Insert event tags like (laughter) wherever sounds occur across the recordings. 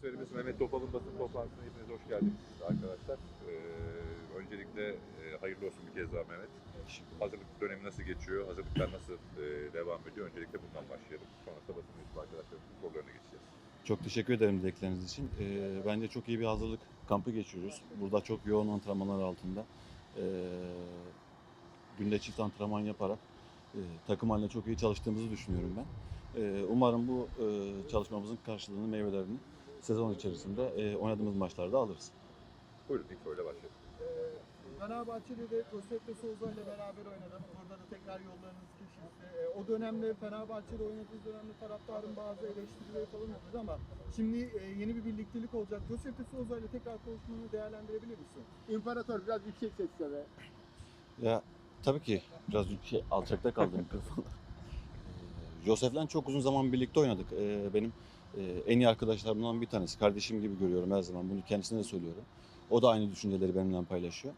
transferimiz Mehmet Topal'ın basın toplantısına hepiniz hoş geldiniz arkadaşlar. Ee, öncelikle e, hayırlı olsun bir kez daha Mehmet. Hazırlık dönemi nasıl geçiyor? Hazırlıklar nasıl e, devam ediyor? Öncelikle bundan başlayalım. Sonrasında basın mensubu arkadaşlarımızın sorularına geçeceğiz. Çok teşekkür ederim dilekleriniz için. Ee, bence çok iyi bir hazırlık kampı geçiyoruz. Burada çok yoğun antrenmanlar altında. Ee, günde çift antrenman yaparak e, takım haline çok iyi çalıştığımızı düşünüyorum ben. Ee, umarım bu e, çalışmamızın karşılığını, meyvelerini sezon içerisinde e, oynadığımız maçlarda alırız. Buyurun ilk soruyla başlayalım. Ee, Fenerbahçe'de de Josep de Souza ile beraber oynadım. Burada da tekrar yollarınız kesişti. Ee, o dönemde Fenerbahçe'de oynadığınız dönemde taraftarın bazı eleştirileri falan oldu ama şimdi e, yeni bir birliktelik olacak. Josep de Souza ile tekrar konuşmanı değerlendirebilir misin? İmparator biraz yüksek sesle be. Ya tabii ki biraz şey, alçakta kaldı mikrofon. (laughs) Ee, Josef'le çok uzun zaman birlikte oynadık. Ee, benim en iyi arkadaşlarımdan bir tanesi. Kardeşim gibi görüyorum her zaman. Bunu kendisine de söylüyorum. O da aynı düşünceleri benimle paylaşıyor.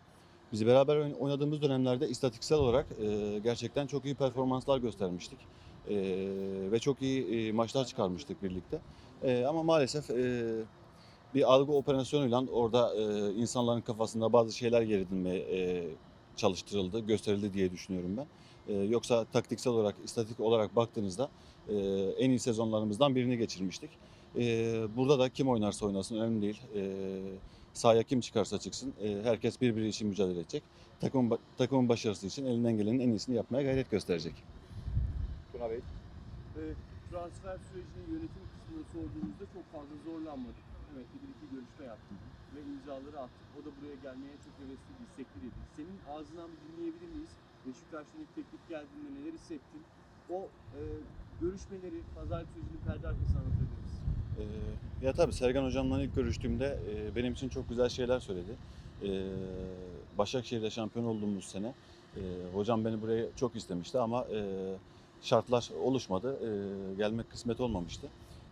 Biz beraber oyn- oynadığımız dönemlerde istatistiksel olarak e, gerçekten çok iyi performanslar göstermiştik. E, ve çok iyi e, maçlar çıkarmıştık birlikte. Ama maalesef bir algı operasyonuyla orada insanların kafasında bazı şeyler yer edinmeye çalıştırıldı, gösterildi diye düşünüyorum ben. E, yoksa taktiksel olarak, istatik olarak baktığınızda e, en iyi sezonlarımızdan birini geçirmiştik. E, burada da kim oynarsa oynasın önemli değil. E, sahaya kim çıkarsa çıksın e, herkes birbiri için mücadele edecek. Takım, takımın başarısı için elinden gelenin en iyisini yapmaya gayret gösterecek. Tuna Bey. Ee, transfer sürecini yönetim kısmını sorduğumuzda çok fazla zorlanmadık. Evet bir iki görüşme yaptık ve imzaları attık. O da buraya gelmeye çok hevesli, istekli dedi. Senin ağzından bir dinleyebilir miyiz? Beşiktaş'tan ilk teklif geldiğinde neler hissettin? O e, görüşmeleri, pazar sürecini perde arkası anlatabilir misin? Ee, ya tabii Sergen Hocam'la ilk görüştüğümde e, benim için çok güzel şeyler söyledi. Ee, Başakşehir'de şampiyon olduğumuz sene e, hocam beni buraya çok istemişti ama e, şartlar oluşmadı. E, gelmek kısmet olmamıştı.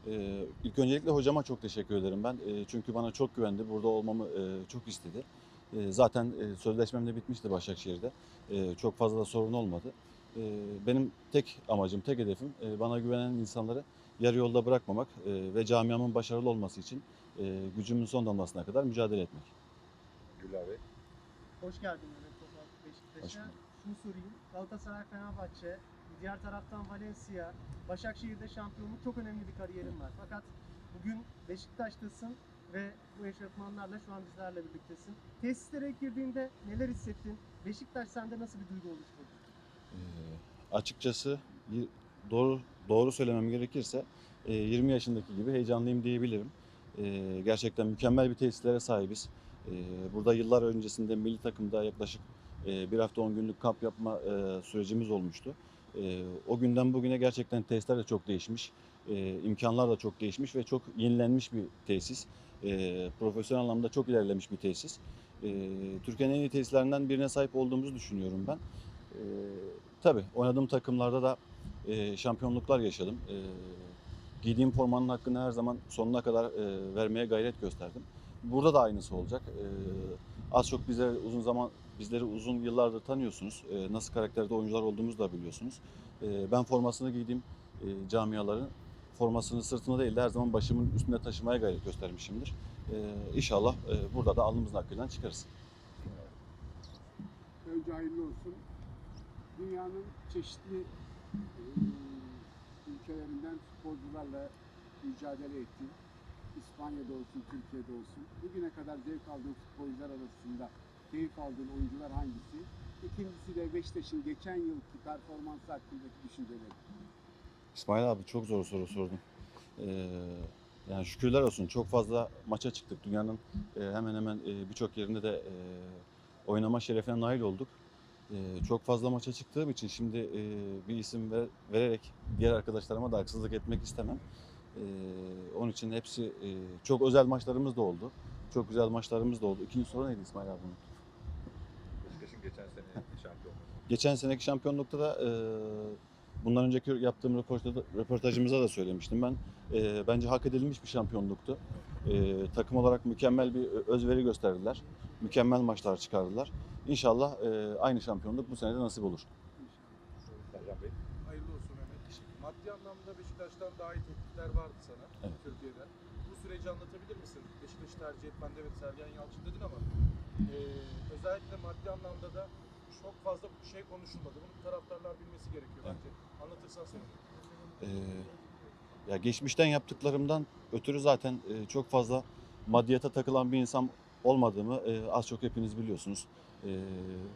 E, ilk öncelikle hocama çok teşekkür ederim ben. E, çünkü bana çok güvendi. Burada olmamı e, çok istedi. E, zaten e, sözleşmem de bitmişti Başakşehir'de. E, çok fazla da sorun olmadı. E, benim tek amacım, tek hedefim e, bana güvenen insanları yarı yolda bırakmamak e, ve camiamın başarılı olması için gücümün son damlasına kadar mücadele etmek. Güller Bey. Hoş geldin Mehmet Topal Beşiktaş'a. Şunu sorayım. Galatasaray, Fenerbahçe, diğer taraftan Valencia, Başakşehir'de şampiyonluk çok önemli bir kariyerin var. Fakat bugün Beşiktaş'tasın ve bu eşofmanlarla şu an bizlerle birliktesin. Tesislere girdiğinde neler hissettin? Beşiktaş sende nasıl bir duygu oluşturdu? E, açıkçası doğru doğru söylemem gerekirse e, 20 yaşındaki gibi heyecanlıyım diyebilirim. E, gerçekten mükemmel bir tesislere sahibiz. E, burada yıllar öncesinde milli takımda yaklaşık e, bir hafta 10 günlük kamp yapma e, sürecimiz olmuştu. E, o günden bugüne gerçekten tesisler de çok değişmiş. E, imkanlar da çok değişmiş ve çok yenilenmiş bir tesis. E, profesyonel anlamda çok ilerlemiş bir tesis. E, Türkiye'nin en iyi tesislerinden birine sahip olduğumuzu düşünüyorum ben. E, tabii oynadığım takımlarda da e, şampiyonluklar yaşadım. E, giydiğim formanın hakkını her zaman sonuna kadar e, vermeye gayret gösterdim. Burada da aynısı olacak. E, az çok bizleri uzun zaman bizleri uzun yıllardır tanıyorsunuz. E, nasıl karakterde oyuncular olduğumuzu da biliyorsunuz. E, ben formasını giydiğim e, camiaların formasını sırtımda değil de her zaman başımın üstünde taşımaya gayret göstermişimdir. E, inşallah e, burada da alnımızın hakkıyla çıkarız. Önce hayırlı olsun. Dünyanın çeşitli e, ülkelerinden futbolcularla mücadele ettin. İspanya'da olsun, Türkiye'de olsun. Bugüne kadar zevk aldığın futbolcular arasında keyif aldığın oyuncular hangisi? İkincisi de Beşiktaş'ın geçen yılki performansı hakkındaki düşünceleri. İsmail abi çok zor soru sordun. Ee, yani şükürler olsun çok fazla maça çıktık. Dünyanın e, hemen hemen e, birçok yerinde de e, oynama şerefine nail olduk. E, çok fazla maça çıktığım için şimdi e, bir isim ver- vererek diğer arkadaşlarıma da haksızlık etmek istemem. E, onun için hepsi e, çok özel maçlarımız da oldu. Çok güzel maçlarımız da oldu. İkinci soru neydi İsmail abi? Beşiktaş'ın geçen sene şampiyonluğu. Geçen seneki şampiyonlukta da e, bundan önceki yaptığım röportajda, röportajımıza da söylemiştim ben. E, bence hak edilmiş bir şampiyonluktu. E, takım olarak mükemmel bir özveri gösterdiler. Mükemmel maçlar çıkardılar. İnşallah e, aynı şampiyonluk bu sene de nasip olur. Sercan Bey. Hayırlı olsun Mehmet. Maddi anlamda Beşiktaş'tan daha iyi teklifler vardı sana Evet. Türkiye'den. Bu süreci anlatabilir misin? Beşiktaş'ı tercih etmende evet Sergen Yalçın dedin ama e, özellikle maddi anlamda da çok fazla şey konuşulmadı. Bunu taraftarlar bilmesi gerekiyor bence. Anlatırsan sevinirim. Ee, ya geçmişten yaptıklarımdan ötürü zaten e, çok fazla maddiyata takılan bir insan olmadığımı e, az çok hepiniz biliyorsunuz. E,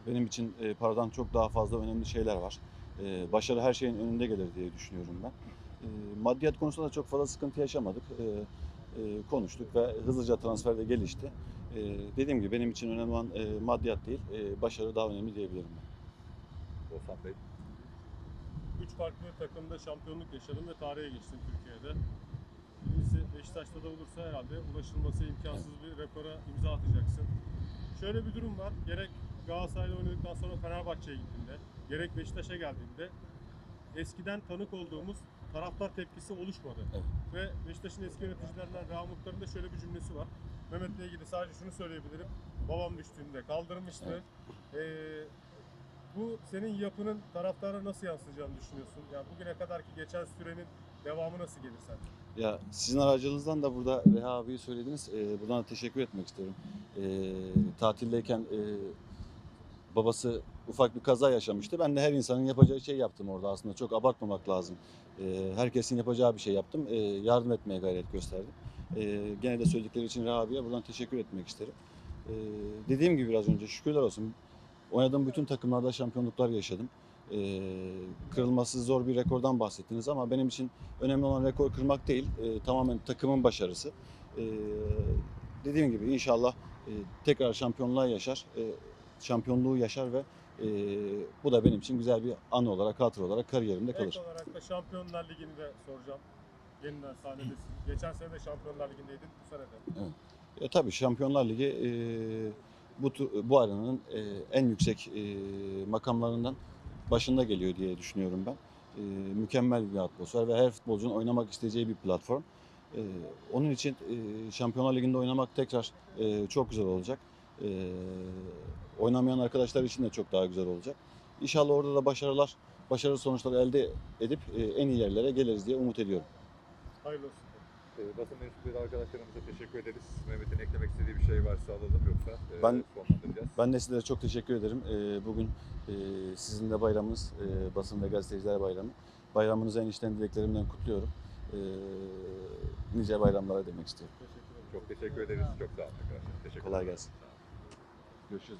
benim için e, paradan çok daha fazla önemli şeyler var. E, başarı her şeyin önünde gelir diye düşünüyorum ben. E, maddiyat konusunda da çok fazla sıkıntı yaşamadık. E, konuştuk ve hızlıca transfer de gelişti. E, dediğim gibi benim için önemli olan e, maddiyat değil, e, başarı daha önemli diyebilirim ben. Oğuzhan Bey. Üç farklı takımda şampiyonluk yaşadın ve tarihe geçtin Türkiye'de. Birincisi Beşiktaş'ta da olursa herhalde ulaşılması imkansız bir rekora imza atacaksın. Şöyle bir durum var. Gerek Galatasaray'da oynadıktan sonra Fenerbahçe'ye gittiğinde, gerek Beşiktaş'a geldiğinde eskiden tanık olduğumuz taraftar tepkisi oluşmadı. Evet. Ve Beşiktaş'ın eski yöneticilerinden Reha Muhtar'ın da şöyle bir cümlesi var. Mehmet'le ilgili sadece şunu söyleyebilirim. Babam düştüğünde kaldırmıştı. Ee, bu senin yapının taraftara nasıl yansıyacağını düşünüyorsun? Yani bugüne kadarki geçen sürenin devamı nasıl gelir sence? Ya sizin aracılığınızdan da burada Reha abiyi söylediniz. Ee, buradan da teşekkür etmek istiyorum. Ee, tatildeyken e, babası ufak bir kaza yaşamıştı. Ben de her insanın yapacağı şey yaptım orada aslında. Çok abartmamak lazım. Ee, herkesin yapacağı bir şey yaptım. Ee, yardım etmeye gayret gösterdim. Ee, gene de söyledikleri için Reha abiye buradan teşekkür etmek isterim. Ee, dediğim gibi biraz önce şükürler olsun. Oynadığım bütün takımlarda şampiyonluklar yaşadım. Ee, kırılması zor bir rekordan bahsettiniz ama benim için önemli olan rekor kırmak değil, e, tamamen takımın başarısı. E, dediğim gibi inşallah e, tekrar şampiyonluğa yaşar, e, şampiyonluğu yaşar ve e, bu da benim için güzel bir anı olarak, hatıra olarak kariyerimde kalır. Ek olarak da Şampiyonlar Ligi'ni de soracağım. Yeniden sahnedesin. Geçen sene de Şampiyonlar Ligi'ndeydin, bu sene de. E, tabii Şampiyonlar Ligi e, bu bu aranın e, en yüksek e, makamlarından başında geliyor diye düşünüyorum ben. E, mükemmel bir atmosfer ve her futbolcunun oynamak isteyeceği bir platform. E, onun için e, Şampiyonlar Ligi'nde oynamak tekrar e, çok güzel olacak. E, oynamayan arkadaşlar için de çok daha güzel olacak. İnşallah orada da başarılar, başarılı sonuçlar elde edip e, en iyi yerlere geliriz diye umut ediyorum. Hayırlı olsun. E, basın mensupları arkadaşlarımıza teşekkür ederiz. Mehmet'in eklemek istediği bir şey varsa alalım yoksa e, Ben- sonlandıracağız. Ben de sizlere çok teşekkür ederim. Ee, Bugün e, sizin de bayramınız, e, basın ve gazeteciler bayramı. Bayramınızı en içten dileklerimden kutluyorum. Ee, Nice bayramlara demek istiyorum. Teşekkür. Çok teşekkür ederiz. Çok sağ olun arkadaşlar. Teşekkür Kolay gelsin. Görüşürüz.